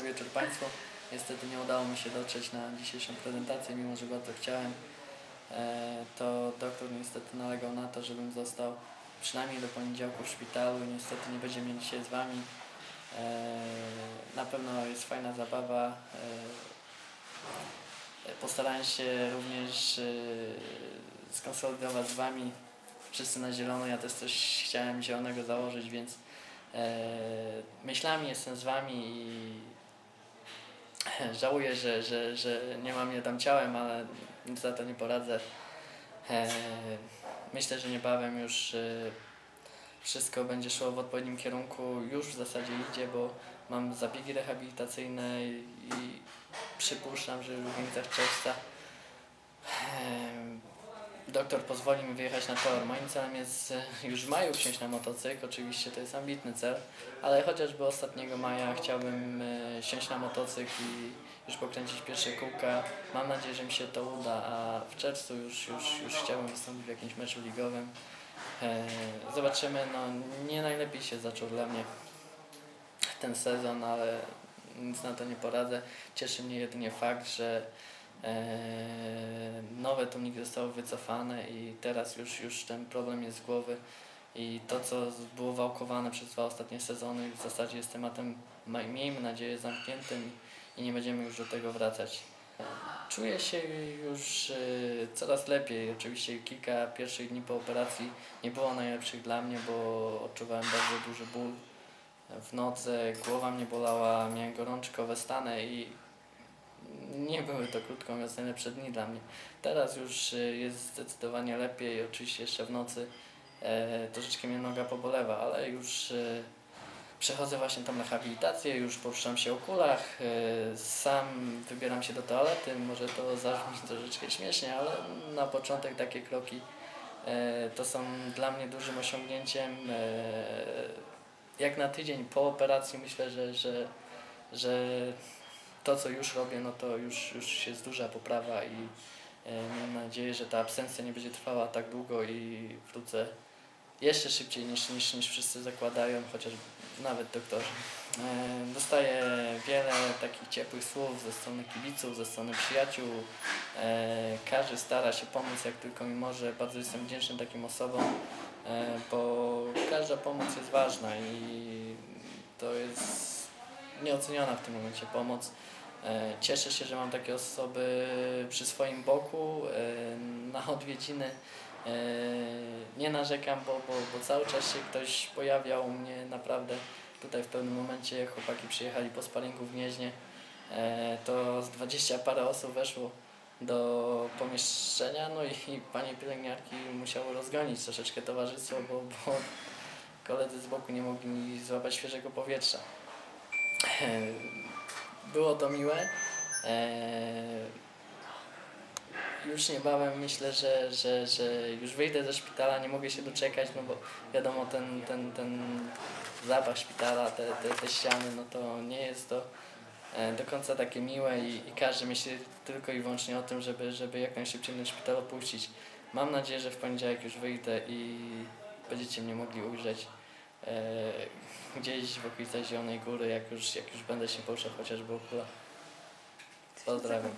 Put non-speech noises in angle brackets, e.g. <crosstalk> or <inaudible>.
Dobry wieczór Państwu. Niestety nie udało mi się dotrzeć na dzisiejszą prezentację, mimo że bardzo chciałem. E, To doktor niestety nalegał na to, żebym został przynajmniej do poniedziałku w szpitalu niestety nie będzie mnie dzisiaj z Wami. E, Na pewno jest fajna zabawa. E, Postarałem się również skonsolidować z Wami wszyscy na zielono. Ja też coś chciałem zielonego założyć, więc myślami jestem z Wami i <laughs> żałuję, że, że, że nie mam mnie tam ciałem, ale nic za to nie poradzę. E, myślę, że niebawem już e, wszystko będzie szło w odpowiednim kierunku. Już w zasadzie idzie, bo mam zabiegi rehabilitacyjne i, i przypuszczam, że już w granicach czerwca e, doktor pozwoli mi wyjechać na tor. Moim celem jest e, już w maju wsiąść na motocykl. Oczywiście to jest ambitny cel, ale chociażby ostatniego maja chciałbym e, siąść na motocykl i już pokręcić pierwsze kółka. Mam nadzieję, że mi się to uda, a w czerwcu już, już, już chciałbym wystąpić w jakimś meczu ligowym. E, Zobaczymy, no nie najlepiej się zaczął dla mnie ten sezon, ale nic na to nie poradzę. Cieszy mnie jedynie fakt, że nowe tłumiki zostały wycofane i teraz już, już ten problem jest z głowy i to, co było wałkowane przez dwa ostatnie sezony w zasadzie jest tematem, ma- miejmy nadzieję, zamkniętym i nie będziemy już do tego wracać. Czuję się już e, coraz lepiej. Oczywiście kilka pierwszych dni po operacji nie było najlepszych dla mnie, bo odczuwałem bardzo duży ból w nodze, głowa mnie bolała, miałem gorączkowe stany i nie były to krótko mówiąc najlepsze dni dla mnie. Teraz już e, jest zdecydowanie lepiej, oczywiście jeszcze w nocy e, troszeczkę mnie noga pobolewa, ale już e, przechodzę właśnie tą rehabilitację, już poruszam się o kulach, e, sam wybieram się do toalety, może to zabrzmi <laughs> troszeczkę śmiesznie, ale na początek takie kroki e, to są dla mnie dużym osiągnięciem. E, jak na tydzień po operacji myślę, że, że, że to co już robię, no to już, już jest duża poprawa i e, mam nadzieję, że ta absencja nie będzie trwała tak długo i wrócę jeszcze szybciej niż, niż, niż wszyscy zakładają, chociaż nawet doktorzy. E, Dostaję wiele takich ciepłych słów ze strony kibiców, ze strony przyjaciół. E, Każdy stara się pomóc jak tylko mi może. Bardzo jestem wdzięczny takim osobom, bo każda pomoc jest ważna i to jest nieoceniona w tym momencie pomoc. E, Cieszę się, że mam takie osoby przy swoim boku e, na odwiedziny. E, Nie narzekam, bo, bo, bo cały czas się ktoś pojawiał u mnie naprawdę tutaj w pewnym momencie, jak chłopaki przyjechali po sparingu w Gnieźnie, to z dwadzieścia parę osób weszło do pomieszczenia, no i, i panie pielęgniarki musiały rozgonić troszeczkę towarzystwo, bo, bo koledzy z boku nie mogli złapać świeżego powietrza. E, Było to miłe. E, już niebawem myślę, że, że, że już wyjdę ze szpitala, nie mogę się doczekać, no bo wiadomo, ten, ten, ten zapach szpitala, te, te, te ściany, no to nie jest to e, do końca takie miłe i, i każdy myśli tylko i wyłącznie o tym, żeby, żeby jak najszybciej ten szpital opuścić. Mam nadzieję, że w poniedziałek już wyjdę i będziecie mnie mogli ujrzeć gdzieś w okolicach Zielonej Góry, jak już, jak już będę się poruszał chociażby o kulach. Pozdrawiam.